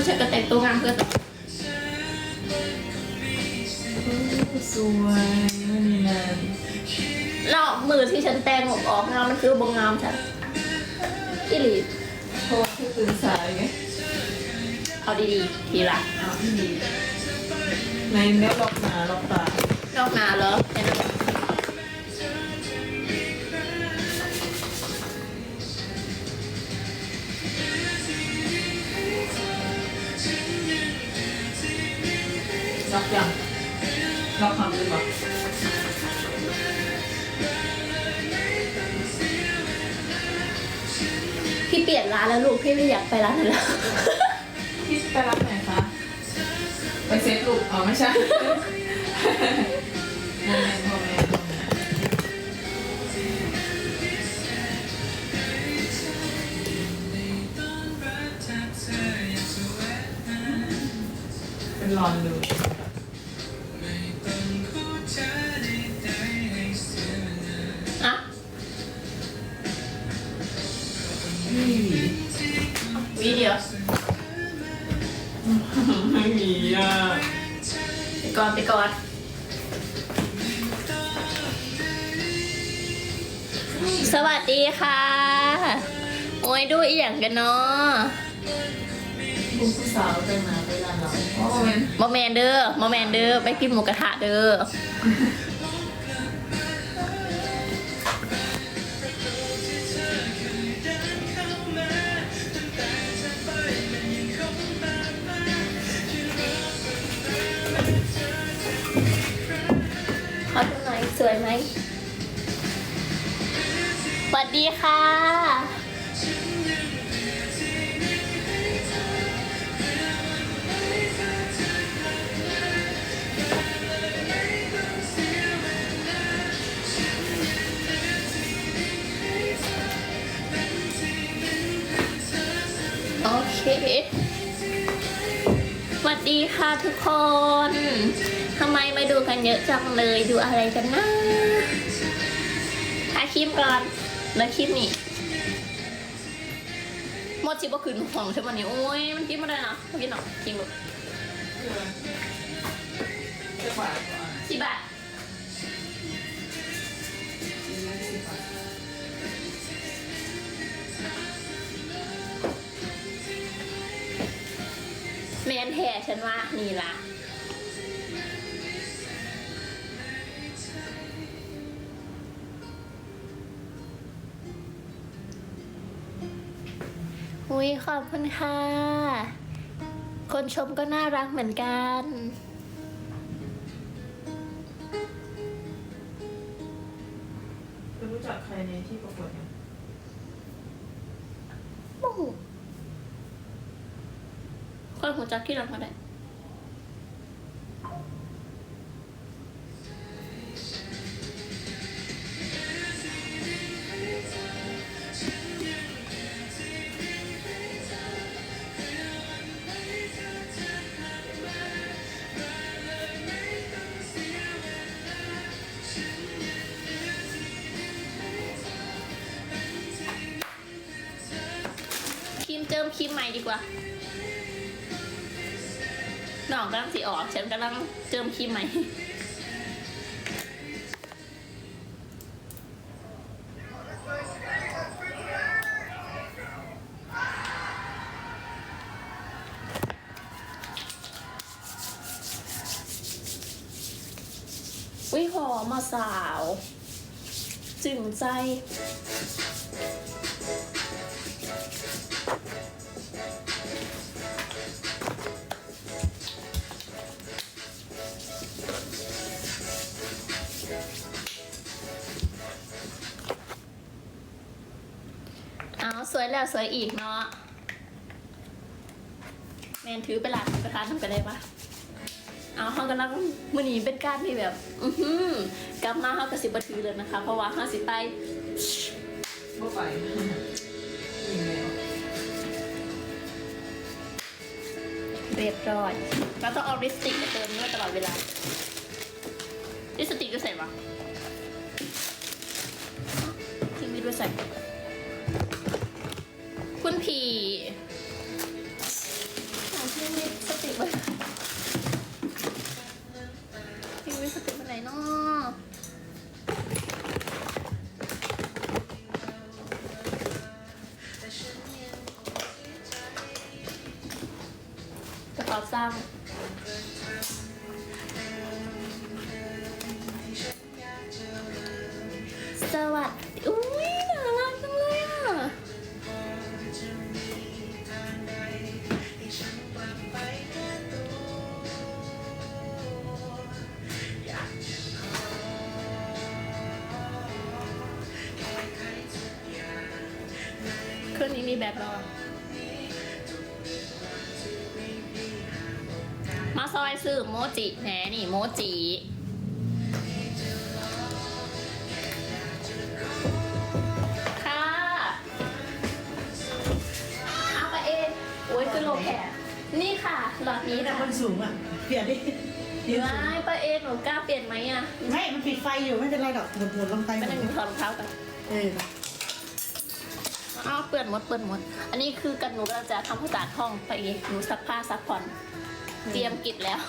ผู้ชายก็แต่งตัวงามเพื่อนสวยวันนี้นะแล้วมือที่ฉันแต่งออกออกงามมันคือบงงามฉันอีหลีเพราะว่าคือตื่นสายไงเอาดีๆทีละเอาวพี่ดีในเนื้อหลอกหนาหลอกตา พี่เปลี่ยนร้านแล้วลูกพี่ไม่อยากไปร้านนั้นแล้ว พี่ไปรับไหนคะ ไปเซ็ตลูกอ๋อไม่ใช่เมนต์โมเมนต์โมเมนต์เป็นรอนดู ก่อนไปก่อนสวัสดีค่ะ โอ้ยดูอีหยังกันเนาะบุญผู้สาวจังนะเวลาเราโอ้โมเมนต์มอแมนเดอร์มอแมนเดอร์ไปกินหมูกระทะเด้อ ดีค่ะ โอเคสวัสดีค่ะทุกคนทำไมมาดูกันเยอะจังเลยดูอะไรกันนะถ่ายคลิปก่อน แล้วคลิปนี้หมดชิบก็คืนห้องใช่ไหมนี่โอ้ยมันกินไม่ได้นะมันกินหรอจริงหรอจะฝากก่อนสิบบาทแมนแท้ฉันว่านี่ล่ะ ขอบคุณค่ะ คนชมก็น่ารักเหมือนกันจะรู้จักใครในที่ประกวดยังโอ้โหคนหัวจักที่เรามาได้ มเจิมครีมใหม่ดีกว่าน้องกำลังสีออก ฉันกำลังเจิมครีมใหม่วิหอมมาสาว จึงใจ สวยแล้วสวยอีกเนาะแมนถือไปหลานหมูกระทะทำกันได้ปะเอาเขากำลังมือนีเป็นการที่แบบ อือหือกลับมาเขากระสิบถือเลยนะคะ เพราะว่าเขาสิไปเมื่อไปเรียบร้อยเราต้องเอาลิปสติกมาเติมด้วยตลอดเวลาลิปสติกจะใส่ปะทิ้งไว้ด้วยใส่ สต็ปไปไหนาะเป๋าสร้าง แบบรองมาซอยซื้อโมจิแหนนี่โมจิค่ะเอาไปเองโอ้ยคือโลแคนี่ค่ะหลอดนี้นี่นะค่ะมันสูงอะ เปลี่ยนดิเปลี่ยนสูงไม่ป้าเองหนูกล้าเปลี่ยนไหมอะไม่ มันปิดไฟอยู่ไม่เป็นไรหรอกหมุนหมุนลงไปหไม่มุได้นหนูถอดรองเท้ากันเออ อ้าวเปื่อนหมดเปื่อนหมด อันนี้คือกันหนูกำลังจะทำความสะอาดห้องไปเองหนูซักผ้าซักผ่อนเตรียมกิจแล้ว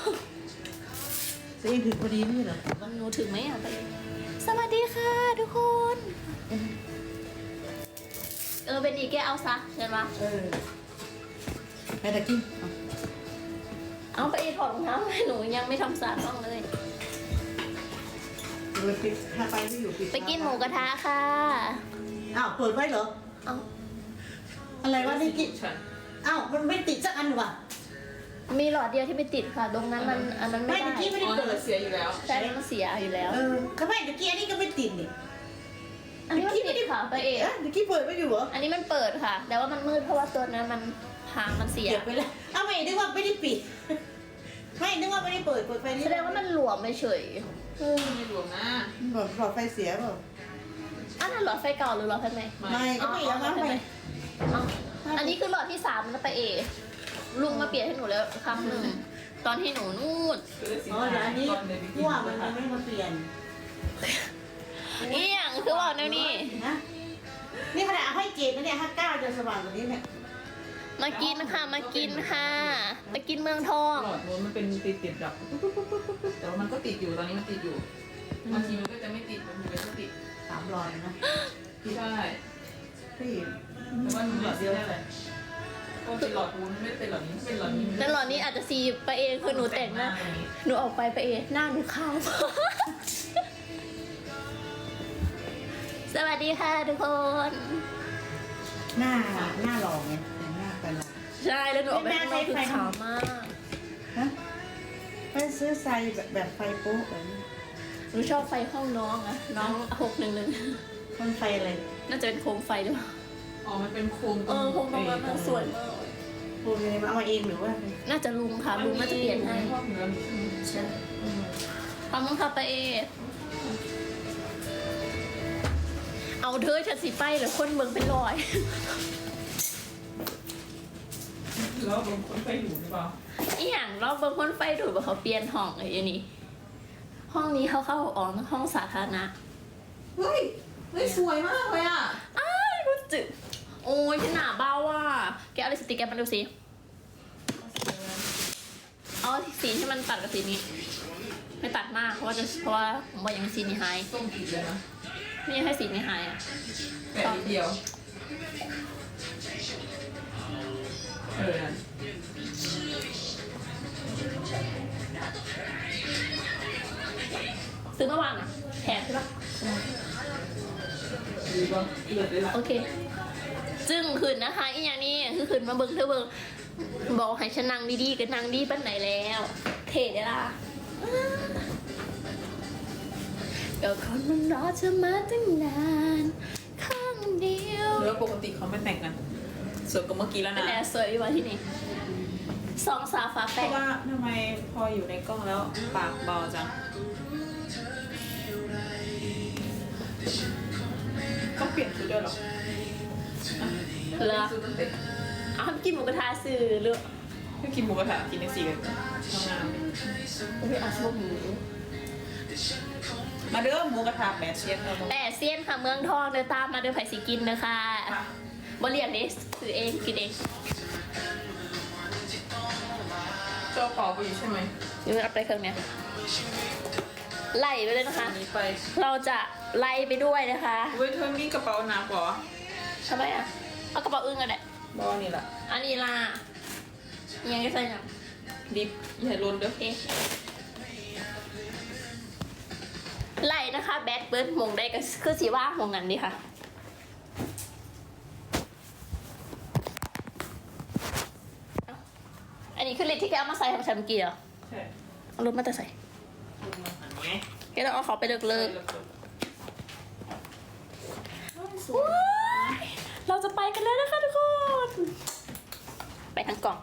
ตัวเองถึงพอดีนี่เหรอหนูถึงไหมอะไปเองสวัสดีค่ะทุกคน เออเป็นดีแกเอาซะเห็นปะเออไปตะกี้เอาเอาไปเองถอดรองเท้าให้หนูยังไม่ทำสะอาดห้องเลยเปิดปิดถ้าไปไม่อยู่ปิดไปกินหมูกระทะค่ะ อ้าวเปิดไว้เหรอ เอาอะไรวะนี่กินฉันอ้าวมันไม่ติดสักอันวะมีหลอดเดียวที่ไม่ติดค่ะ ตรงนั้นมันอันนั้นไม่ไม่ได้ตะกี้ไม่อ๋ได้อเปิเปิดดเสียอยู่แล้ว ใช่มันเสียอยู่แล้ว เออก็ไม่ตะกี้อันนี้ก็ไม่ติดนี่อันนี้มันติดค่ะไปเองเอ๊ะตะกี้เปิดไม่อยู่เหรออันนี้มันเปิดค่ะ แต่ว่ามันมืดเพราะว่าตัวนั้นมันทางมันเสีย เก็บไปแล้วเอาไม่นึกว่าไม่ได้ปิด ไม่นึกว่าไม่ได้เปิดเปิดไฟนี่แสดงว่ามันหลวมไปเฉย เออไม่รวมนะหลอดหลอดไฟเสียเปล่า อันนั้นหลอดไฟเก่าหรือหลอดไฟใหม่ไม่ก็ไม่เอามาไปเอาอันนี้คือหลอดที่สามแล้วไปเอลุงมาเปลี่ยนให้หนูแล้วครั้งหนึ่งตอนที่หนูนู่นอ๋อเดี๋ยวอันนี้ทั่วมันมันไม่มาเปลี่ยนอีหยังคือบอกแนวนี้นะนี่ขนาดเอาให้เจ็ดนะเนี่ยห้าเก้าจะสว่างกว่านี้เนี่ยมากินค่ะมากินค่ะมากินเมืองทอง หลอดนู้นมันเป็นติดติดๆแบบปุ๊บปุ๊บปุ๊บปุ๊บปุ๊บแต่ว่ามันก็ติดอยู่ตอนนี้มันติดอยู่บางทีมันก็จะไม่ติดบางทีมันก็ติด สามรอยนะใช่พี่แต่ว่าหลอดเดียวได้เลยก็เป็นหลอดนู้นไม่ได้เป็นหลอดนี้เป็นหลอดนี้แต่หลอดนี้อาจจะซีไปเองคือหนูแต่งหน้าอย่างนี้หนูออกไปไปเองหน้าหนูขาวสวัสดีค่ะทุกคน หน้าหน้าหล่อไงแต่หน้าไปหล่อใช่แล้วหนูออกไปข้างนอกคือขาวมากฮะไปซื้อไซแบบแบบไฟโป๊ะแบบนี้ หนูชอบไฟห้องน้องอะน้องหกหนึ่งหนึ่งมันไฟอะไร น่าจะเป็นโคมไฟหรือเปล่า อ๋อ มันเป็นโคมเออโคมตรงนั้นน่ะสวยมากพูดยังไงมาเอามาเองหรือว่าไงน่าจะลุงค่ะลุงน่าจะเปลี่ยนให้ชอบเนื้อใช่ขอบคุณค่ะป้าเอ เอาเธอฉันสีไปเหรือคนเมืองเป็นรอย แล้วบางคนไปอยู่หรือเปล่าอีหยังเราบางคนไฟถูกว่าเขาเปลี่ยนห้องไอ้นี่ ห้องนี้เขาเข้าออกห้องสาธารณะเฮ้ย เฮ้ย สวยมากเลยอะ อ้ายรู้จึกโอ้ยฉันหนาเบ้าว่ะแกเอาลิปสติกแกมาดูสิเอาสีที่มันตัดกับสีนี้ ไม่ตัดมากเพราะว่าจะเพราะว่าผมบอกยังสีนี้หายส้มติดเลยนะไม่อยากให้สีนี้หายอะแปะนิดเดียวเออ ซื้อเมื่อวานอะแถมใช่ปะดีป่ะเลือดเลยล่ะโอเค จึงคืนนะคะอีอย่างนี้คือคืนมาเบิ่งเธอเบิ่งบอกให้ฉันนั่งดีๆก็นั่งดีปันไหนแล้ว เท่ได้ล่ะก็คนมันรอเธอมาตั้งนานข้างเดียวเนื้อปกติเขาไม่แต่งกันสวยกว่าเมื่อกี้แล้วเป็นนะแอร์สวยอยู่วะที่นี่สองสาวฟ้าเพแปะราะว่าทำไมพออยู่ในกล้องแล้วปากเบาจัง ต้องเปลี่ยนชุดด้วยเหรอเหรอ ชุดตั้งแต่อ้าวกินหมูกระทะซื้อหรือไม่กินหมูกระทะกินในสี่กันทำงานเอ้ยอาชบหมูมาเด้อหมูกระทะแปดเชียนเอามาแต่เซียนค่ะเมืองทองเดินตามมาเดินไผ่สีกินนะคะค่ะบ่เรียกเดสซื้อเองกินเองเจ้าเป่าไปอยู่ใช่ไหมเดี๋ยวเอาไปเครื่องเนี้ย ไล่ไปเลยนะคะ อันนี้ไปเราจะไล่ไปด้วยนะคะเว้ยเธอมีกระเป๋าหนักเหรอทำไมอะ เอากระเป๋าอึ้งกันแหละบอนี่แหละอันนี้ล่ะยังจะใส่หยังดิบอย่าล้นเด้อโอเคไล่นะคะ แบดเบิร์ดมงได้ก็คือสีว่ามงนั้นดีค่ะอันนี้คือลิตที่แกเอามาใส่ของฉันเมื่อกี้เหรอใช่เอารถมาแต่ใส่ ลงมาหันไง แกต้องเอาเขาไปเลิกเลิกแล้วก็ว้ายเราจะไปกันแล้วนะคะทุกคน ไปทางกล่อง